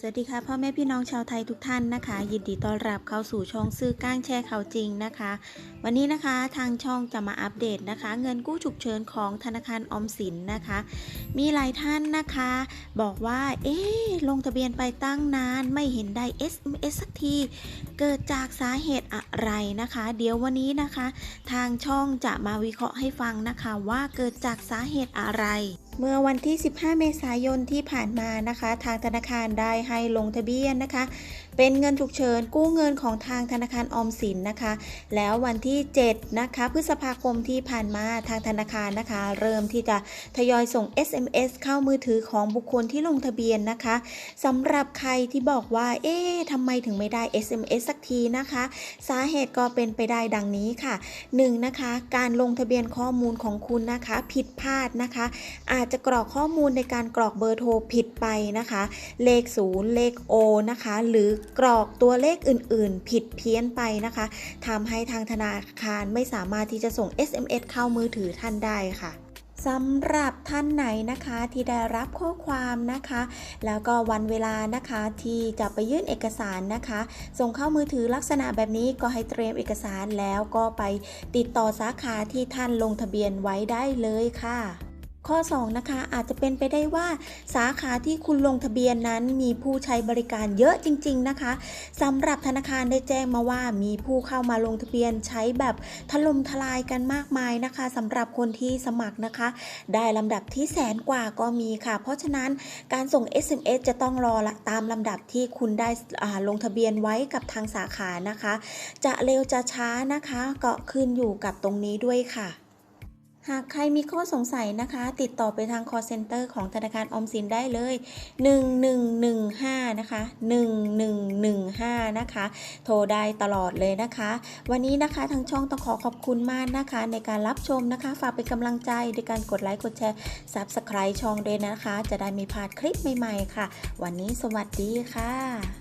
สวัสดีค่ะพ่อแม่พี่น้องชาวไทยทุกท่านนะคะ ยินดีต้อนรับเข้าสู่ช่องซื้อก้างแชร์ข่าวจริงนะคะ วันนี้นะคะทางช่องจะมาอัปเดตนะคะ เงินกู้ฉุกเฉินของธนาคารออมสินนะคะ มีหลายท่านนะคะ บอกว่าเอ๊ะลงทะเบียนไปตั้งนานไม่เห็นได้ SMS สักที เกิดจากสาเหตุอะไรนะคะ เดี๋ยววันนี้นะคะ ทางช่องจะมาวิเคราะห์ให้ฟังนะคะว่าเกิดจากสาเหตุอะไร เมื่อวันที่ 15 เมษายนที่ผ่านมานะคะ ทางธนาคารได้ให้ลงทะเบียนนะคะ เป็นเงินฉุกเฉินกู้เงินของทางธนาคารออมสินนะคะ แล้ววันที่7นะคะพฤษภาคมที่ผ่านมาทางธนาคารนะคะ เริ่มที่จะทยอยส่ง SMS เข้ามือถือของบุคคลที่ลงทะเบียนนะคะสำหรับใครที่บอกว่า เอ๊ะทำไมถึงไม่ได้ SMS สักทีนะคะ สาเหตุก็เป็นไปได้ดังนี้ค่ะ 1. นะคะ การลงทะเบียนข้อมูลของคุณนะคะ ผิดพลาดนะคะ อาจจะกรอกข้อมูลในการกรอกเบอร์โทรผิดไปนะคะ เลข 0 เลข O นะคะ หรือกรอกตัวเลขอื่นๆ ผิดเพี้ยนไปนะคะทำให้ทางธนาคารไม่สามารถที่จะส่ง SMS เข้ามือถือท่านได้ค่ะสำหรับท่านไหนนะคะที่ได้รับข้อความนะคะ แล้วก็วันเวลานะคะที่จะไปยื่นเอกสารนะคะ ส่งเข้ามือถือลักษณะแบบนี้ก็ให้เตรียมเอกสารแล้วก็ไปติดต่อสาขาที่ท่านลงทะเบียนไว้ได้เลยค่ะ ข้อ 2 นะคะ อาจจะเป็นไปได้ว่าสาขาที่คุณลงทะเบียนนั้นมีผู้ใช้บริการเยอะจริง ๆ นะคะสำหรับธนาคารได้แจ้งมาว่ามีผู้เข้ามาลงทะเบียนใช้แบบถล่มทลายกันมากมายนะคะสำหรับคนที่สมัครนะคะ ได้ลำดับที่แสนกว่าก็มีค่ะ เพราะฉะนั้นการส่ง SMS จะต้องรอละตามลำดับที่คุณได้ลงทะเบียนไว้กับทางสาขานะคะ จะเร็วจะช้านะคะก็ขึ้นอยู่กับตรงนี้ด้วยค่ะ หากใครมีข้อสงสัยนะคะ ติดต่อไปทาง call center ของธนาคารออมสินได้เลย 1115 นะคะ 1115 นะคะ โทรได้ตลอดเลยนะคะ วันนี้นะคะทางช่องต้องขอขอบคุณมากนะคะ ในการรับชมนะคะ ฝากเป็นกำลังใจด้วยการกดไลค์ กดแชร์ Subscribe ช่องด้วยนะคะ จะได้ไม่พลาดคลิปใหม่ๆค่ะ วันนี้สวัสดีค่ะ